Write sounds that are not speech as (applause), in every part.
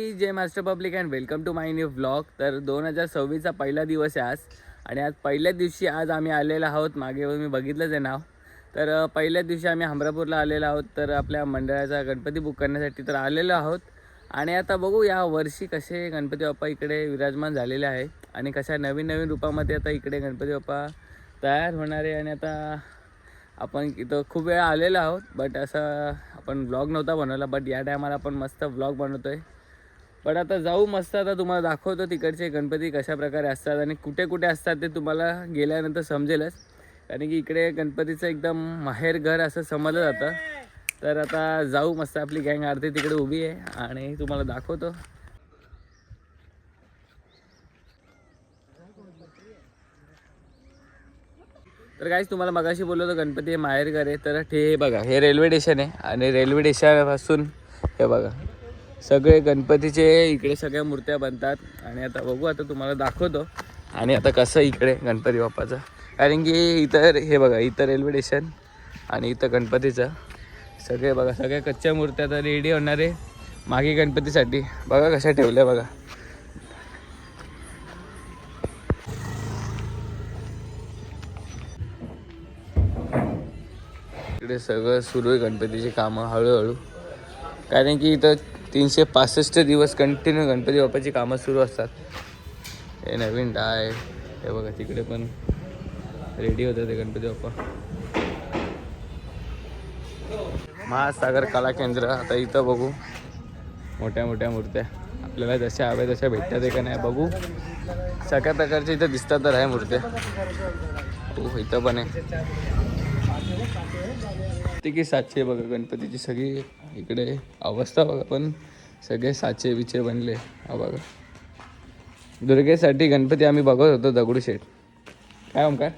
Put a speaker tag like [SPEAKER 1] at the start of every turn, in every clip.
[SPEAKER 1] Jai master public and welcome to my new vlog. तर दोन हजार सव्वीसचा पहिला दिवस आहे आज. आणि आज पहिल्याच दिवशी आज आम्ही आलेलो आहोत. मागे मी बघितलंच आहे नाव. तर पहिल्याच दिवशी आम्ही हमरापूरला आलेलो आहोत. तर आपल्या मंडळाचा गणपती बुक करण्यासाठी तर आलेलो आहोत. आणि आता बघू या वर्षी कसे गणपती बाप्पा इकडे विराजमान झालेले आहे. आणि कशा नवीन नवीन रूपामध्ये आता इकडे गणपती बाप्पा तयार होणार आहे. आणि आता आपण इथं खूप वेळा आलेलो आहोत. बट असं आपण ब्लॉग नव्हता बनवला. बट या टायमाला आपण मस्त ब्लॉग आहे पण आता जाऊ मस्त आता तुम्हाला दाखवतो तिकडचे गणपती कशा प्रकारे असतात आणि कुठे कुठे असतात ते तुम्हाला गेल्यानंतर समजेलच. कारण की इकडे गणपतीचं एकदम माहेर घर असं समजलं जातं. तर आता जाऊ मस्त आपली गँग आरती तिकडे उभी आहे आणि तुम्हाला दाखवतो. तर काहीच तुम्हाला मगाशी बोललो होतो गणपती हे माहेर घर आहे. तर ते हे बघा हे रेल्वे स्टेशन आहे आणि रेल्वे स्टेशनपासून हे बघा. सगळे गणपतीचे इकडे सगळ्या मूर्त्या बनतात. आणि आता बघू आता तुम्हाला दाखवतो. आणि आता कसं इकडे गणपती बाप्पाचं. कारण की इथं हे बघा इथं रेल्वे स्टेशन आणि इथं गणपतीचं. सगळे बघा सगळ्या कच्च्या मूर्त्या तर रेडी होणारे मागे गणपतीसाठी. बघा कशा ठेवल्या बघा. इकडे सगळं सुरू आहे गणपतीची कामं हळूहळू. कारण की इथं तीनशे पासष्ट दिवस कंटिन्यू गणपती बाप्पाची कामं सुरू असतात. हे नवीन डाय. हे बघा तिकडे पण रेडी होतं ते गणपती बाप्पा. महासागर कला केंद्र आता इथं बघू. मोठ्या मोठ्या मूर्त्या. आपल्याला जशा हव्या तशा भेटतात का नाही बघू. सगळ्या प्रकारच्या इथं दिसतात तर आहे मूर्त्या. हो इथं पण आहे. ते की साचे बघा गणपतीची सगळी इकडे अवस्था बघा पण सगळे साचे बिचे बनले. हा बघा. दुर्गेसाठी गणपती आम्ही बघत होतो दगडूशेठ काय ओमकार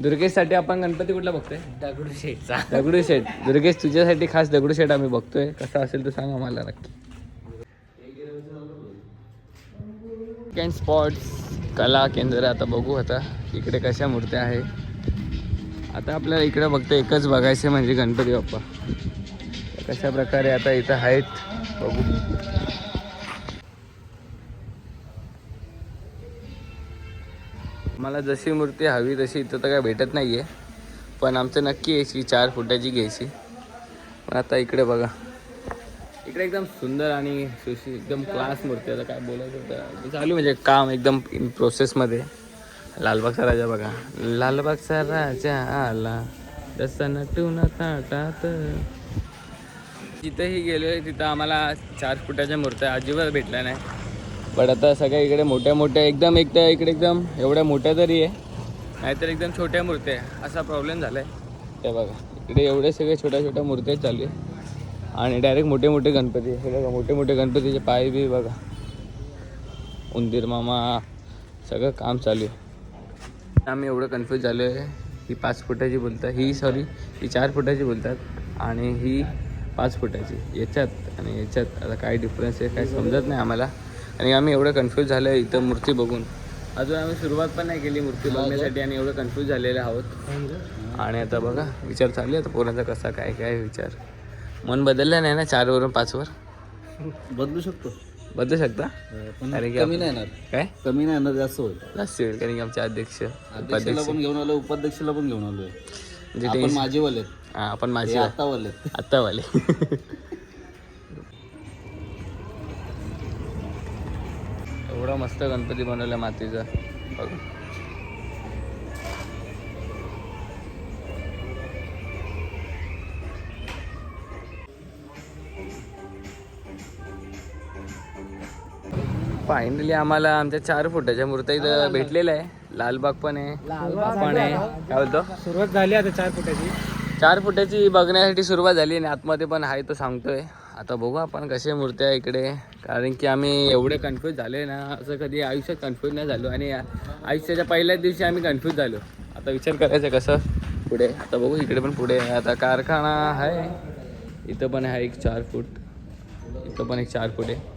[SPEAKER 1] दुर्गेशसाठी आपण गणपती कुठला बघतोय?
[SPEAKER 2] दगडूशेठचा
[SPEAKER 1] दगडूशेठ दुर्गेश तुझ्यासाठी खास दगडूशेठ आम्ही बघतोय. कसा असेल तर सांग आम्हाला नक्की. स्पॉट्स कला केंद्र आता बघू आता इकडे कशा मूर्त्या आहे आता आपल्याला इकडे फक्त एकच बघायचं म्हणजे गणपती बाप्पा. कशा प्रकारे आता इथं आहेत बघू. मला जशी मूर्ती हवी तशी इथं तर काय भेटत नाही आहे पण आमचं नक्की यायची चार फुटाची घ्यायची. पण आता इकडे बघा. इकडे एकदम सुंदर आणि सुशी एकदम क्लास मूर्ती आता काय बोलायचं होतं चालू म्हणजे काम एकदम इन प्रोसेसमध्ये लालबागचा राजा बघा. लालबागचा राजा आला. जसा नटून ताटात जिथंही गेलो आहे तिथं आम्हाला चार फुटाच्या मूर्त्या अजिबात भेटल्या नाही. पण आता सगळ्या इकडे मोठ्या मोठ्या एकदम एकदा इकडे एकदम एवढ्या मोठ्या तरी आहे. नाहीतर एकदम छोट्या मूर्त्या आहे. असा प्रॉब्लेम झाला आहे ते बघा इकडे एवढे सगळे छोट्या छोट्या मूर्त्या चालू आहे. आणि डायरेक्ट मोठे मोठे गणपती हे बघा मोठे मोठे गणपतीचे पाय बी बघा. उंदीर मामा सगळं काम चालू आहे. आम्ही एवढं कन्फ्यूज झालो आहे. ही पाच फुटाची बोलतात. ही सॉरी ही चार फुटाची बोलतात. आणि ही पाच फुटाची. याच्यात आणि याच्यात आता काय डिफरन्स आहे काय समजत नाही आम्हाला. आणि आम्ही एवढं कन्फ्यूज झालो आहे इथं मूर्ती बघून. अजून आम्ही सुरुवात पण नाही केली मूर्ती बघण्यासाठी आणि एवढं कन्फ्यूज झालेले आहोत. आणि आता बघा विचार चालू आहे आता पोरांचा कसा काय काय विचार. मन बदललं नाही ना चारवरून पाचवर?
[SPEAKER 2] बदलू शकतो.
[SPEAKER 1] बदलू शकता?
[SPEAKER 2] पण
[SPEAKER 1] कारण की
[SPEAKER 2] कमी नाही येणार.
[SPEAKER 1] काय?
[SPEAKER 2] कमी नाही येणार जास्त होईल.
[SPEAKER 1] जास्त होईल कारण की आमचे अध्यक्ष
[SPEAKER 2] अध्यक्षाला
[SPEAKER 1] उपाध्यक्ष.
[SPEAKER 2] पण घेऊन आलो उपाध्यक्षाला पण घेऊन आलोय.
[SPEAKER 1] म्हणजे
[SPEAKER 2] आपण माझे वाले
[SPEAKER 1] हा, आपण माझी
[SPEAKER 2] आता वाले
[SPEAKER 1] आत्तावाले. एवढा मस्त गणपती बनवला मातीचा. बघा. फायनली आम्हाला आमच्या चार फुटाच्या मूर्त्या इथं भेटलेल्या आहे. लालबाग पण आहे. पण आहे. काय बोलतो?
[SPEAKER 3] सुरुवात झाली आता चार फुटाची.
[SPEAKER 1] चार फुटाची बघण्यासाठी सुरुवात झाली आणि आतमध्ये पण आहे तो सांगतोय. आता बघू आपण कसे मूर्त्या आहे इकडे. कारण की आम्ही एवढे कन्फ्यूज झाले ना असं कधी आयुष्यात कन्फ्यूज नाही झालो. आणि आयुष्याच्या पहिल्याच दिवशी आम्ही कन्फ्यूज झालो. आता विचार करायचा कसं? पुढे. आता बघू इकडे पण पुढे. आहे. आता कारखाना आहे. इथं पण आहे एक चार फूट. इथं पण एक चार फूट आहे.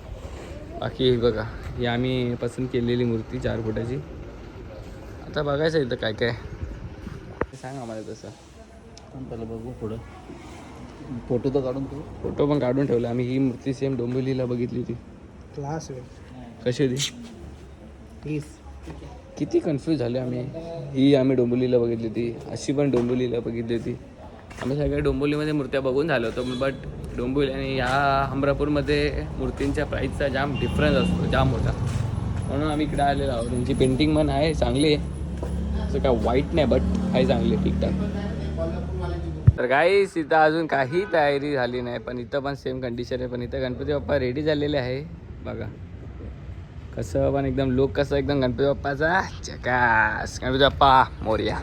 [SPEAKER 1] बाकी बघा. ही आम्ही पसंत केलेली मूर्ती चार फुटाची. आता बघायचं इथं काय काय. सांग आम्हाला तसं.
[SPEAKER 2] त्याला बघू पुढं. फोटो तर काढून तू
[SPEAKER 1] फोटो पण काढून ठेवला. आम्ही ही मूर्ती सेम डोंबिवलीला बघितली होती.
[SPEAKER 3] क्लास
[SPEAKER 1] कशी होती?
[SPEAKER 3] प्लीज
[SPEAKER 1] किती कन्फ्यूज झाले आम्ही. ही आम्ही डोंबिवलीला बघितली होती. अशी पण डोंबिवलीला बघितली होती. आम्ही सगळ्या डोंबिवलीमध्ये मूर्त्या बघून झालो होतो बट डोंबिवली आणि ह्या हमरापूरमध्ये मूर्तींच्या प्राईजचा जाम डिफरन्स असतो जाम मोठा म्हणून आम्ही इकडे आलेलो आहोत. त्यांची पेंटिंग पण आहे चांगली आहे. असं काय वाईट नाही बट आहे चांगली आहे ठीकठाक. तर काही इथं अजून काही तयारी झाली नाही पण इथं पण सेम कंडिशन आहे. पण इथं गणपती बाप्पा रेडी झालेले आहे. बघा. कसं पण एकदम लोक कसं एकदम गणपती बाप्पाचा? चकास. गणपती बाप्पा मोर्या.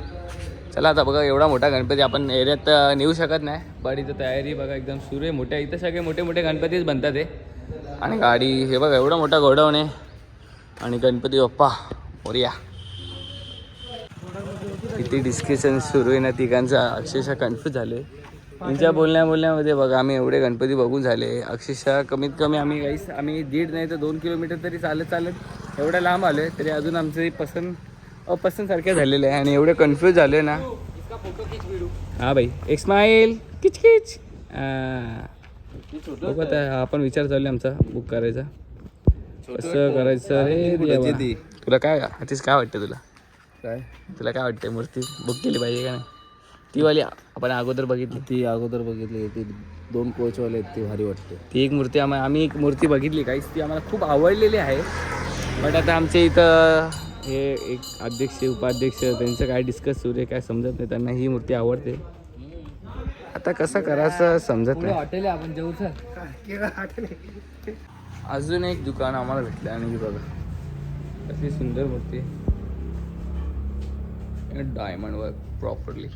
[SPEAKER 1] चला आता बघा एवढा मोठा गणपती आपण एरियात नेऊ शकत नाही. बट इथं तयारी बघा एकदम सुरू आहे. मोठ्या इथं सगळे मोठे मोठे गणपतीच बनतात ते आणि गाडी हे बघा एवढा मोठा गोडाऊन आहे. आणि गणपती बाप्पा मोर्या किती डिस्कशन सुरू आहे ना तिघांचा. अक्षरशः कन्फ्यूज झाले त्यांच्या बोलण्या बोलण्यामध्ये बघा आम्ही एवढे गणपती बघून झाले. अक्षरशः कमीत कमी आम्ही काहीच आम्ही दीड नाही तर दोन किलोमीटर तरी चालत चालत एवढ्या लांब आलो तरी अजून आमची पसंत अपसंत सारखे झालेले आहे आणि एवढे कन्फ्यूज झाले ना. हा भाई एक स्माईल किच किच आपण विचार चालू आमचा बुक करायचा. कसं करायचं रे. तुला काय आधीच काय वाटतं तुला?
[SPEAKER 2] काय?
[SPEAKER 1] तुला काय वाटतं मूर्ती? बुक केली पाहिजे का नाही? ती वाली आपण अगोदर बघितली.
[SPEAKER 2] ती अगोदर बघितली. ती दोन कोचवाले आहेत ती भारी वाटते.
[SPEAKER 1] ती एक मूर्ती आम्हा आम्ही एक मूर्ती बघितली काहीच ती आम्हाला खूप आवडलेली आहे. बट आता आमच्या इथं हे एक अध्यक्ष उपाध्यक्ष त्यांचं काय डिस्कस सुरू आहे काय समजत नाही त्यांना ही मूर्ती आवडते. आता कसं करायचं समजत नाही.
[SPEAKER 3] हॉटेल आहे आपण जेवू
[SPEAKER 1] अजून एक दुकान आम्हाला भेटलं आणि ही बघा. कसली सुंदर मूर्ती. डायमंड वर्क प्रॉपरली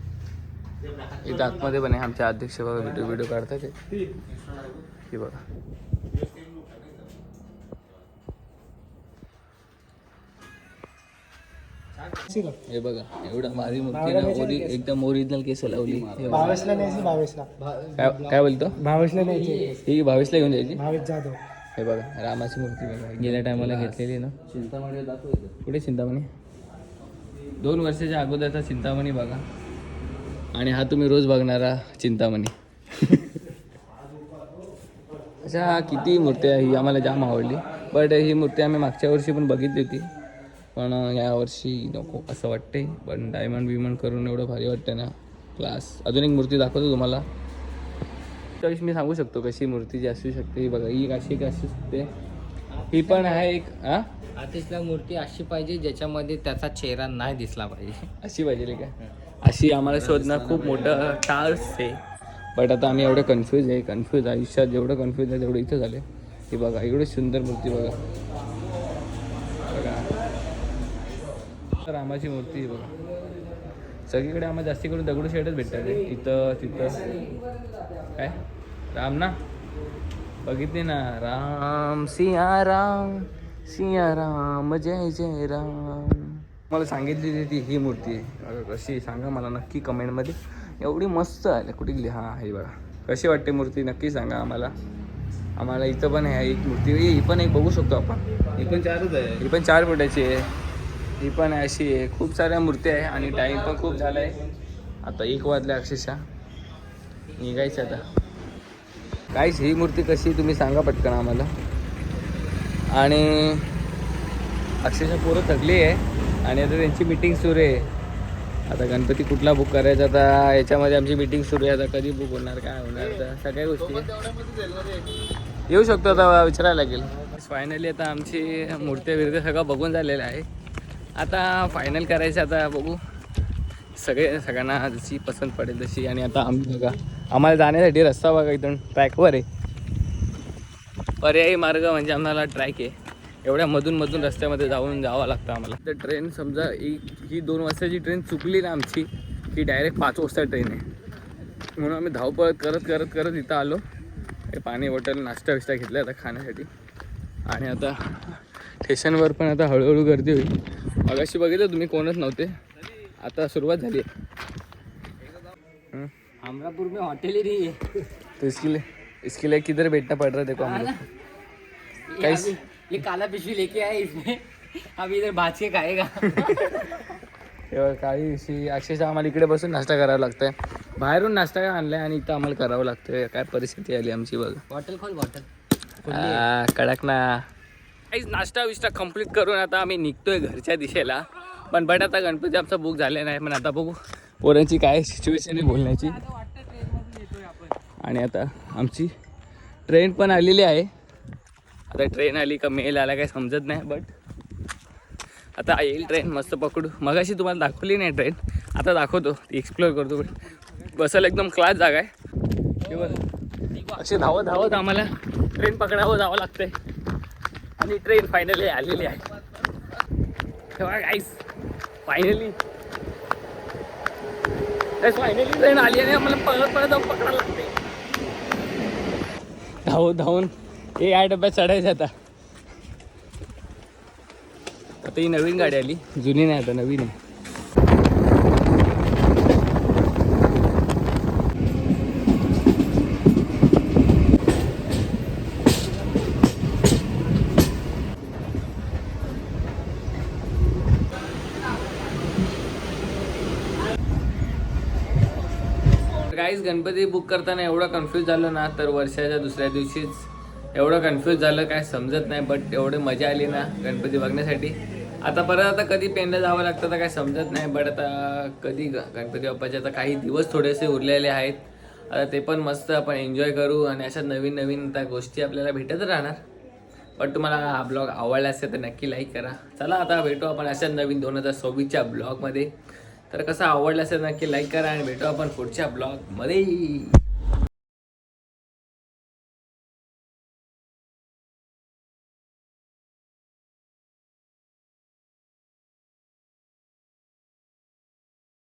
[SPEAKER 1] इथं आतमध्ये पण आहे आमचे अध्यक्ष बघा व्हिडिओ व्हिडिओ काढतात. ही बघा. हे बघा एवढं भारी मूर्ती ना ओरि एकदम ओरिजिनल केस लावली. हे.
[SPEAKER 3] भावेशला न्यायची भावेशला
[SPEAKER 1] काय काय बोलतो?
[SPEAKER 3] भावेशला न्यायची.
[SPEAKER 1] ही भावेशला घेऊन जायची?
[SPEAKER 3] भावेश जाधव.
[SPEAKER 1] हे बघा रामाची मूर्ती बघा. गेल्या टायमाला घेतलेली ना.
[SPEAKER 2] चिंतामणी दाखवायचं
[SPEAKER 1] कुठे चिंतामणी? दोन वर्षाच्या अगोदरचा चिंतामणी बघा. आणि हा तुम्ही रोज बघणारा चिंतामणी. (laughs) अच्छा किती मूर्त्या ही आम्हाला जाम आवडली. बट ही मूर्ती आम्ही मागच्या वर्षी पण बघितली होती. पण या वर्षी नको असं वाटते पण डायमंड बिमंड करून एवढं भारी वाटतं ना. क्लास अजून एक मूर्ती दाखवतो तुम्हाला. त्यावेळेस मी सांगू शकतो कशी मूर्ती जी असू शकते. ही बघा ही अशी एक असू शकते. ही पण आहे एक हां?
[SPEAKER 4] आतिशला मूर्ती अशी पाहिजे ज्याच्यामध्ये त्याचा चेहरा नाही दिसला पाहिजे.
[SPEAKER 1] अशी पाहिजे का? अशी आम्हाला शोधणं खूप मोठं टास्क आहे. बट आता आम्ही एवढं कन्फ्यूज आहे. कन्फ्यूज आयुष्यात जेवढं कन्फ्यूज आहे तेवढं इथं झाले हे बघा एवढी सुंदर मूर्ती बघा. रामाची मूर्ती आहे बघा. सगळीकडे आम्हाला जास्ती करून दगडूशेठच भेटतात हे. तिथं तिथं. काय? राम ना? बघितली ना? राम सिया राम सिया राम जय जय राम. मला सांगितली ती ही मूर्ती आहे. कशी आहे? सांगा मला नक्की कमेंटमध्ये. एवढी मस्त आली कुठे गेली? हां हे बघा. कशी वाटते मूर्ती? नक्की सांगा आम्हाला. आम्हाला इथं पण आहे एक मूर्ती. ही पण एक बघू शकतो आपण.
[SPEAKER 2] ही पण चारच आहे.
[SPEAKER 1] ही पण चार फुटाची आहे. ही पण अशी आहे. खूप साऱ्या मूर्त्या आहे आणि टाईम पण खूप झाला आहे आता एक वाजलं अक्षरशः. निघायचं आता. काहीच ही मूर्ती कशी तुम्ही सांगा पटकन आम्हाला. आणि अक्षरशः पोरं थकली आहे. आणि आता त्यांची मीटिंग सुरू आहे. आता गणपती कुठला बुक करायचा आता? याच्यामध्ये आमची मीटिंग सुरू आहे. आता कधी बुक होणार काय होणार? तर सगळ्या गोष्टी येऊ शकतो आता विचारायला लागेल. फायनली आता आमची मूर्त्या बिर्त्या सगळं बघून झालेलं आहे. आता फायनल करायचं आता बघू. सगळे सगळ्यांना जशी पसंत पडेल तशी. आणि आता आम्ही बघा आम्हाला जाण्यासाठी रस्ता बघा इथून. ट्रॅकवर आहे. पर्यायी मार्ग म्हणजे आम्हाला ट्रॅक आहे. एवढ्या मधून मधून रस्त्यामध्ये जाऊन जावं लागतं आम्हाला. तर ट्रेन समजा एक ही दोन वाजताची ट्रेन चुकली ना आमची ही डायरेक्ट पाच वाजता ट्रेन आहे. म्हणून आम्ही धावपळ करत करत करत इथं आलो. हे पाणी बॉटल नाश्ता विश्ता घेतला आता खाण्यासाठी. आणि आता स्टेशनवर पण आता हळूहळू गर्दी होईल. मगाशी बघितलं तुम्ही कोणच नव्हते. आता सुरुवात झाली. आहे?
[SPEAKER 4] हमरापुर में होटल ही नहीं है.
[SPEAKER 1] तो इसके लिए इसके लिए किधर बैठना पड़ रहा है देखो हम लोग
[SPEAKER 4] ये काला पिशवी लेके आए इसमें. अब इधर भाज के खाएगा. (laughs)
[SPEAKER 1] काही अशी अक्षरशः आम्हाला इकडे बसून नाश्ता करावा लागतंय. बाहेरून नाश्ता काय आणलाय आणि इथं आम्हाला करावं लागतंय. काय परिस्थिती आली आमची बघ.
[SPEAKER 4] बॉटल खोल बॉटल
[SPEAKER 1] कडक ना काहीच नाश्ता विष्टा कंप्लीट करून आता आम्ही निघतोय घरच्या दिशेला. पण बट आता गणपती आमचा बुक झाले नाही पण आता बघू पोरांची काय सिच्युएशन आहे बोलण्याची. आणि आता आमची ट्रेन पण आलेली आहे. आता ट्रेन आली का मेल आला काही समजत नाही बट आता येईल ट्रेन मस्त पकडू. मगाशी तुम्हाला दाखवली नाही ट्रेन आता दाखवतो ती एक्सप्लोअर करतो. बसायला एकदम क्लास जागा आहे. असे धावत धावत आम्हाला. ट्रेन पकडावं जावं लागतंय. आणि ट्रेन फायनली आलेली आहे. तेव्हा गाईस फायनली फायनली ट्रेन आली आणि आम्हाला परत परत जाऊन पकडायला लागते धावून धावून हे या डब्यात चढायचं आता. आता ही नवीन गाडी आली. जुनी नाही आता नवीन आहे. काहीच गणपती बुक करताना एवढं कन्फ्यूज झालं ना तर वर्षाच्या दुसऱ्या दिवशीच एवढं कन्फ्यूज झालं काय समजत नाही बट एवढी मजा आली ना गणपती बघण्यासाठी. आता परत आता कधी पेंडा जावं लागतं तर काय समजत नाही बट आता कधी ग- गणपती बाप्पाचे आता काही दिवस थोडेसे उरलेले आहेत. आता ते पण मस्त आपण एन्जॉय करू आणि अशा नवीन नवीन त्या गोष्टी आपल्याला भेटत राहणार. पण तुम्हाला हा ब्लॉग आवडला असेल तर नक्की लाईक करा. चला आता भेटू आपण अशा नवीन दोन हजार सव्वीसच्या ब्लॉगमध्ये तर कसं आवडलं असेल नक्की लाईक करा आणि भेटू आपण पुढच्या ब्लॉगमध्ये